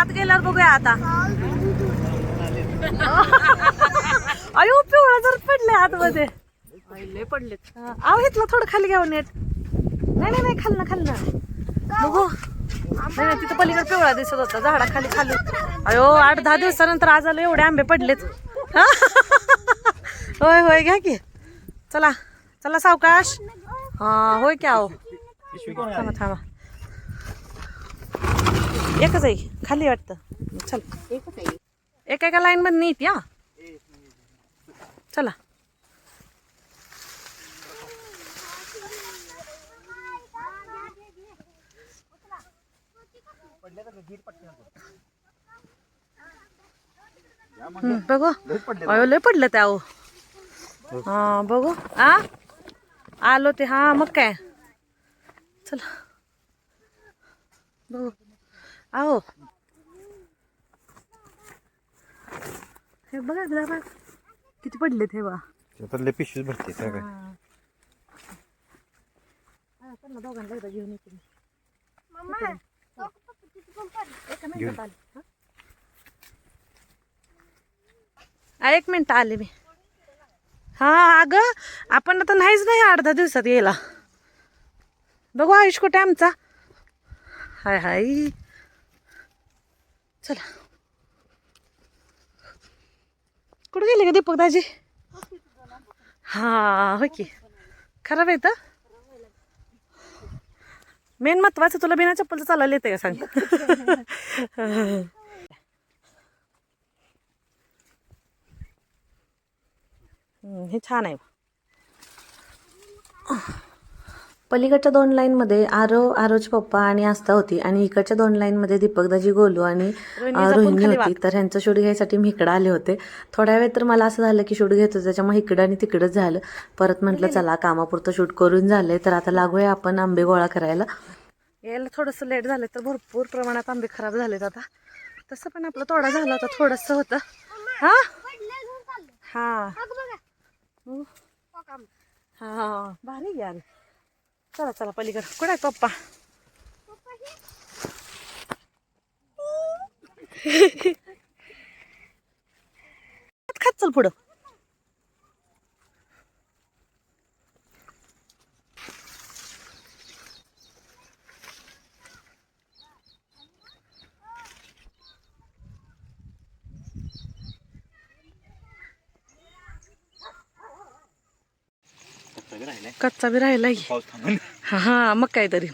आता अयो पिवळा जर पडले आतमध्ये. पडले पडलेत आव इथलं थोडं खाली घ्यावं नेट. नाही नाही नाही खाल्लं खाल्लं बघू. नाही तिथं पलीकडे पिवळा दिसत होता. झाडा खाली खाली. अयो आठ दहा दिवसानंतर आज आलो एवढे आंबे पडलेत. होय होय घ्या की. चला चला सावकाश. हा होय की आहो. थांबा थांबा. एकच आहे खाली वाटतं. चल. एका एका लाईन मध्ये नीट या. चला. बघू. अयो लय पडलं त्या अहो. हा बघू. आ? आलो ते हा मग काय? चला. बघू. आहो. हे बघा जरा किती हे पिशवीच भरते सगळं हा. हा, दोघांना एकदा घेऊन येते मी. एका मिनिटात मिनिट आले मी. हा अगं आपण आता नाहीच नाही अर्धा दिवसात यायला. बघू आयुष कुठे आमचा. हाय हाय. चला. कुठे गेले का दीपक दाजी हा होय की. खराब आहे तर? मेन महत्वाचं तुला बिना चप्पलचं चालायला येते का सांग? हे छान आहे. पलीकडच्या दोन लाईनमध्ये आरव आरवचे पप्पा आणि आस्था होती. आणि इकडच्या दोन लाईनमध्ये दीपकदाजी गोलू आणि रोहिणी होती. तर ह्यांचं शूट घ्यायसाठी मी इकडं आले होते. थोड्या वेळ तर मला असं झालं की शूट घेत होते. त्याच्यामुळे इकडं आणि तिकडंच झालं. परत म्हटलं चला कामापुरतं शूट करून झालंय. तर आता लागूया आपण आंबे गोळा करायला. यायला थोडंसं लेट झालं तर भरपूर प्रमाणात आंबे खराब झालेत आता. तसं पण आपलं थोडा झाला होता थोडंसं होतं. हा? हा. हा भारी यार. चला चला पलीकडे. कुठे आहे पप्पा? खात चल पुढं. कच्चा बी राहिला की पाऊस थांबून हा हा मग काहीतरी.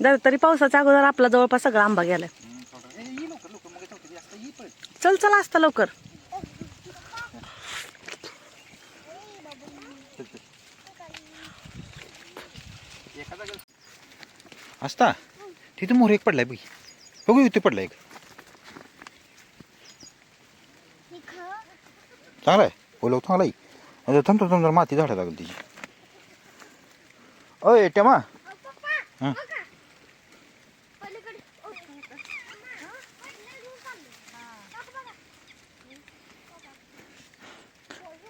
जर तरी पावसाच्या अगोदर आपला जवळपास सगळा आंबा गेलाय. चल चल असता लवकर. असता तिथे मोर एक पडलाय बघ बघू इथे पडलाय एक. चांगला आहे ओलो चांगला आहे आता थांब थांब थांब जरा माती झाडा लागेल तिची. अय टेमा. हां.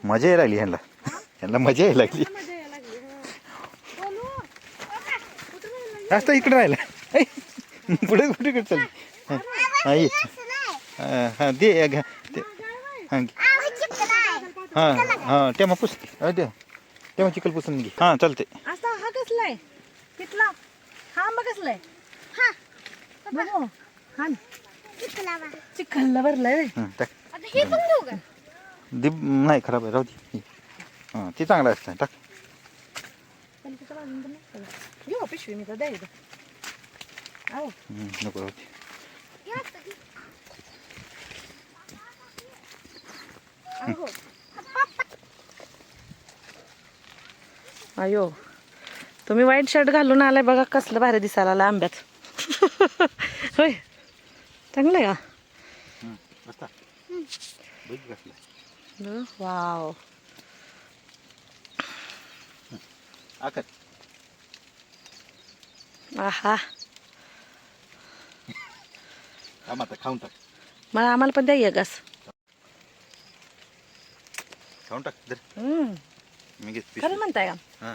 मजा यायला लागली ह्यांना. ह्यांना मजा यायला लागली. जास्त इकडे राहिला. पुढे कुठे कुठे चालली. हा, हा ये. हा, हा दे हां हां. हां टेमा पुस. दे. तेव्हा चिकल पुसून घे. हां चालते असा हा कसलाय कितला हा आंबा कसलाय बघू हा. चिखलला भरलाय. हां टाक. दीप नाही खराब आहे. राहू दे. हां. ते चांगलं असतं. टाक. बाजूने नाही? घेऊ पिशवी मी तर नको राहू दे. अयो तुम्ही व्हाईट शर्ट घालून आलाय बघा कसलं भारी दिसायला आलं आंब्यात. होय चांगलं आहे का? वाव. आहा. खाऊन टाक. मला आम्हाला पण द्या घास. खाऊन टाक मी घेत खरं म्हणताय का? हां.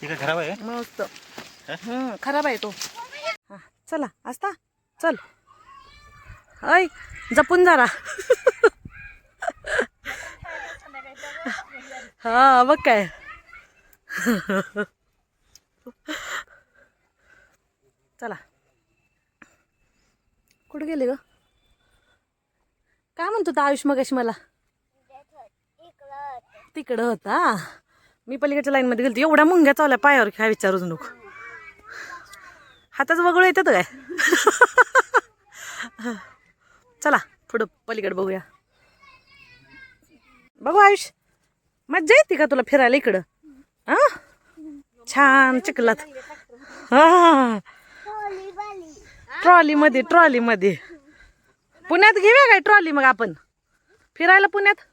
ठीक आहे खराब आहे? मस्त. हम्म, खराब आहे तो. हा चला असता चल. ऐ जपून जरा. हा मग काय. चला. कुठे गेले ग? काय म्हणतो होता आयुष मगाशी मला? तिकडं होता. मी पलीकडच्या लाईनमध्ये गेलती. एवढ्या मुंग्या चावल्या पायावर काय विचारूच नको. हाताच वगळू येतात काय? चला पुढं पलीकडे बघूया. बघू आयुष मज्जा येते का तुला फिरायला इकडं? हा? छान चिखलात. हा. ट्रॉलीमध्ये ट्रॉलीमध्ये. पुण्यात घेऊया काय ट्रॉली मग आपण? फिरायला पुण्यात?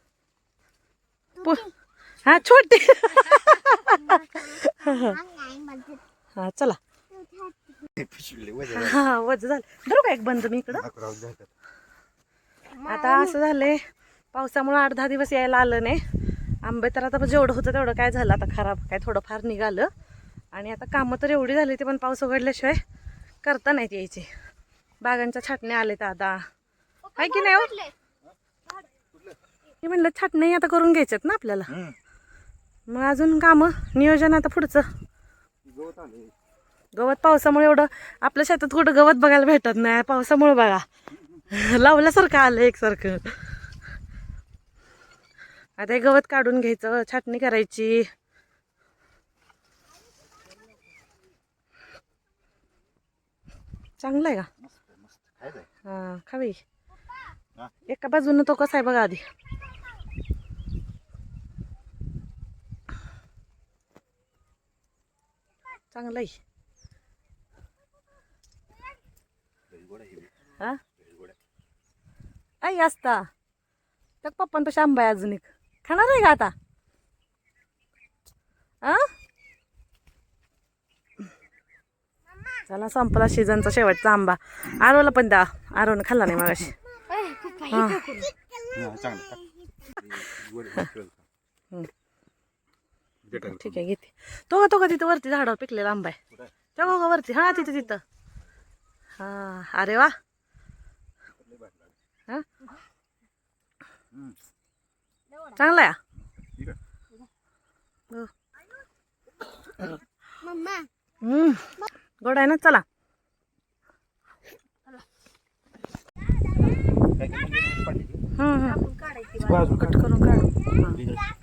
हा छोटे. हा चला. हा वज झालं. धरू का एक बंद मी इकडं? आता असं झालंय पावसामुळे आठ दहा दिवस यायला आलं नाही. आंबे तर आता जेवढं होतं तेवढं काय झालं आता खराब काय थोडंफार निघालं. आणि आता कामं तर एवढी झाली ते पण पाऊस उघडल्याशिवाय करता नाहीत यायचे. बागांच्या छाटण्या आले आता. आहे की नाही हो? मी म्हणलं छाटणी आता करून घ्यायच्यात ना आपल्याला. मग अजून कामं नियोजन आता पुढचं. गवत पावसामुळे एवढं आपल्या शेतात कुठं गवत बघायला भेटत नाही पावसामुळे बघा. लावल्यासारखं आलं एकसारखं. आता हे गवत काढून घ्यायचं छाटणी करायची. चांगलं आहे का? हा खावी. एका बाजूनं तो कसा आहे बघा आधी. चांगलं आहे हा? आई असता. त्या पप्पांपाशी आंबा आहे अजून एक. खाणार आहे का आता? आ? चला संपला सीझनचा शेवटचा आंबा. आरोला पण द्या. आरोनं खाल्ला नाही मागाशी. हा. ठीक आहे घेते. तो का तो का तिथं वरती झाडावर पिकलेला आंबा आहे. तेव्हा का वरती. हा तिथं तिथं. हा. अरे वा. हा? चांगला आहे हो. गोड आहे ना? चला. हम्म हम्म. कट करून काढ.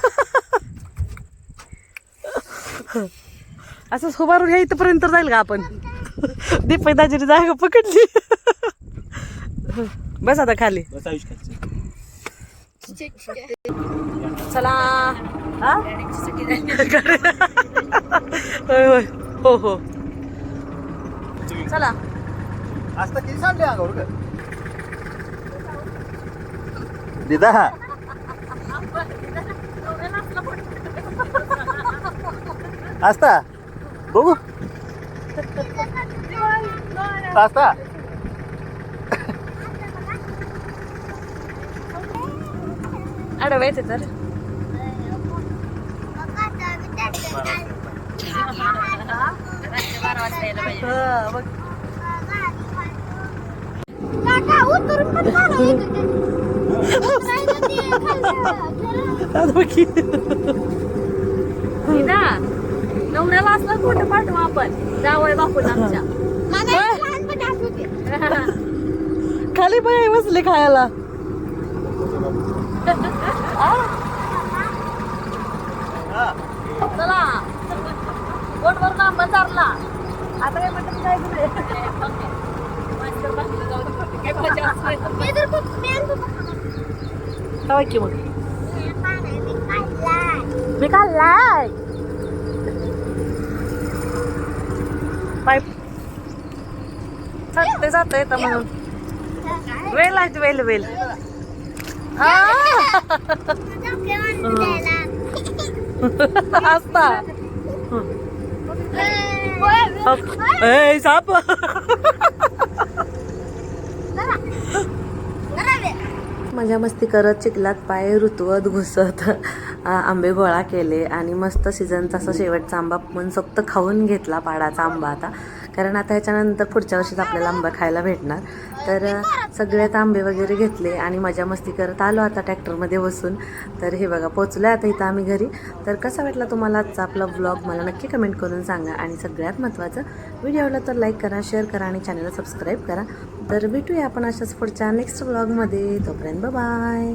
असंच उभारून घ्या इथपर्यंत जाईल का आपण? दीपक दाजीने जागा पकडली. बस आता खाली. चला. हा? होय होय. हो हो. चला. आता किती सांडले अंगावर का दिदा. आस्ता बघू आस्ता अडवायचं तर हा, बघ. आता बघ की. नवऱ्याला असलं कुठं पाठवू आपण. जावळ बापून आमच्या. खाली बाय बसले खायला. चला. बोटवर लांब चारला. आता काय म्हणतात काय मग? मी खाल्लाय? पाईप चटते जात येतं म्हणून. वेल आहे वेल वेल. असता. साप. मजा मस्ती करत चिखलात पाय ऋतुवत घुसत आंबे गोळा केले आणि मस्त सीझनचा असा शेवटचा आंबा मनसोक्त खाऊन घेतला पाडाचा आंबा आता. कारण आता ह्याच्यानंतर पुढच्या वर्षीच आपल्याला आंबा खायला भेटणार. तर सगळे सगळ्यात आंबे वगैरे घेतले आणि मजा मस्ती करत आलो आता ट्रॅक्टरमध्ये बसून. तर हे बघा पोचलो आता इथं आम्ही घरी. तर कसा वाटला तुम्हाला आजचा आपला व्लॉग मला नक्की कमेंट करून सांगा. आणि सगळ्यात महत्त्वाचं व्हिडिओ आवडला तर लाईक करा शेअर करा आणि चॅनलला सबस्क्राईब करा. तर भेटूया आपण अशाच पुढच्या नेक्स्ट व्लॉगमध्ये तोपर्यंत बाय